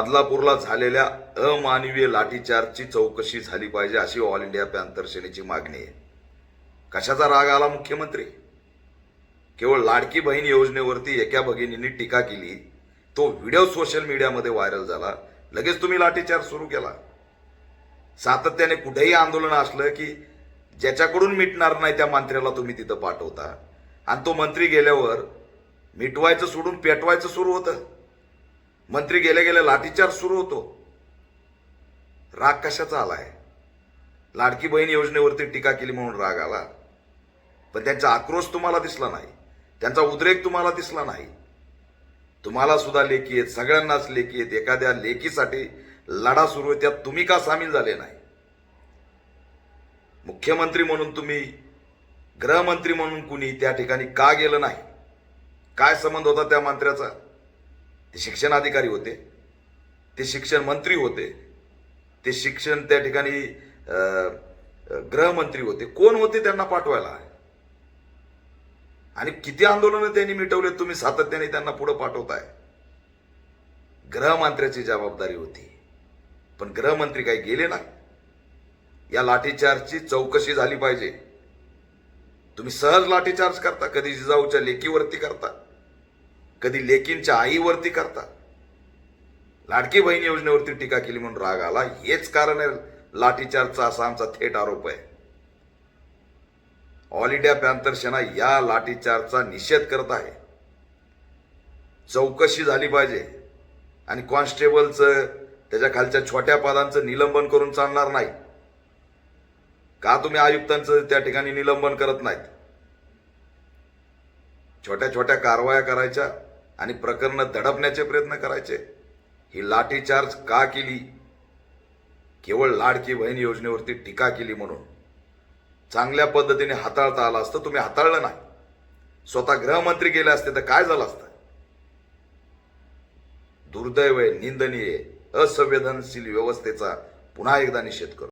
बदलापूरला झालेल्या अमानवीय लाठीचार्जची चौकशी झाली पाहिजे अशी ऑल इंडिया पॅन्थर सेनेची मागणी आहे. कशाचा राग आला मुख्यमंत्री? केवळ लाडकी बहीण योजनेवरती एका भगिनींनी टीका केली तो व्हिडिओ सोशल मीडियामध्ये व्हायरल झाला लगेच तुम्ही लाठीचार्ज सुरू केला. सातत्याने कुठेही आंदोलन असलं की ज्याच्याकडून मिटणार नाही त्या मंत्र्याला तुम्ही तिथं पाठवता. आणि तो मंत्री गेल्यावर मिटवायचं सोडून पेटवायचं सुरू होतं. मंत्री गेल्या गेले लाठीचार सुरू होतो. राग कशाचा आलाय? लाडकी बहीण योजनेवरती टीका केली म्हणून राग आला. पण त्यांचा आक्रोश तुम्हाला दिसला नाही. त्यांचा उद्रेक तुम्हाला दिसला नाही. तुम्हाला सुद्धा लेखी आहेत सगळ्यांनाच लेखी आहेत. एखाद्या लेखीसाठी लढा सुरू आहे त्यात तुम्ही का सामील झाले नाही? मुख्यमंत्री म्हणून तुम्ही गृहमंत्री म्हणून कुणी त्या ठिकाणी का गेलं नाही? काय संबंध होता त्या मंत्र्याचा? ते शिक्षणाधिकारी होते ते शिक्षण मंत्री होते ते शिक्षण त्या ठिकाणी गृहमंत्री होते. कोण होते त्यांना पाठवायला आणि किती आंदोलनं त्यांनी मिटवले तुम्ही सातत्याने त्यांना पुढे पाठवताय? गृहमंत्र्याची जबाबदारी होती. पण गृहमंत्री काही गेले ना? या लाठीचार्जची चौकशी झाली पाहिजे. तुम्ही सहज लाठीचार्ज करता कधी जिजाऊच्या लेकीवरती करता. कधी लेकींच्या आईवरती करता. लाडकी बहीण योजनेवरती टीका केली म्हणून राग आला. हेच कारण आहे लाठीचार्जचा असा आमचा थेट आरोप आहे. ऑल इंडिया पॅन्थर सेना या लाठीचार्जचा निषेध करत आहे. चौकशी झाली पाहिजे. आणि कॉन्स्टेबलचं त्याच्या खालच्या छोट्या पदांचं निलंबन करून चालणार नाही. का तुम्ही आयुक्तांचं त्या ठिकाणी निलंबन करत नाहीत? छोट्या छोट्या कारवाया करायच्या. आणि प्रकरणं दडपण्याचे प्रयत्न करायचे. ही लाठीचार्ज का केली? केवळ लाडकी बहीण योजनेवरती टीका केली म्हणून. चांगल्या पद्धतीने हाताळता आलं असतं तुम्ही हाताळलं नाही. स्वतः गृहमंत्री गेले असते तर काय झालं असतं? दुर्दैव आहे निंदनीय असंवेदनशील व्यवस्थेचा पुन्हा एकदा निषेध करतो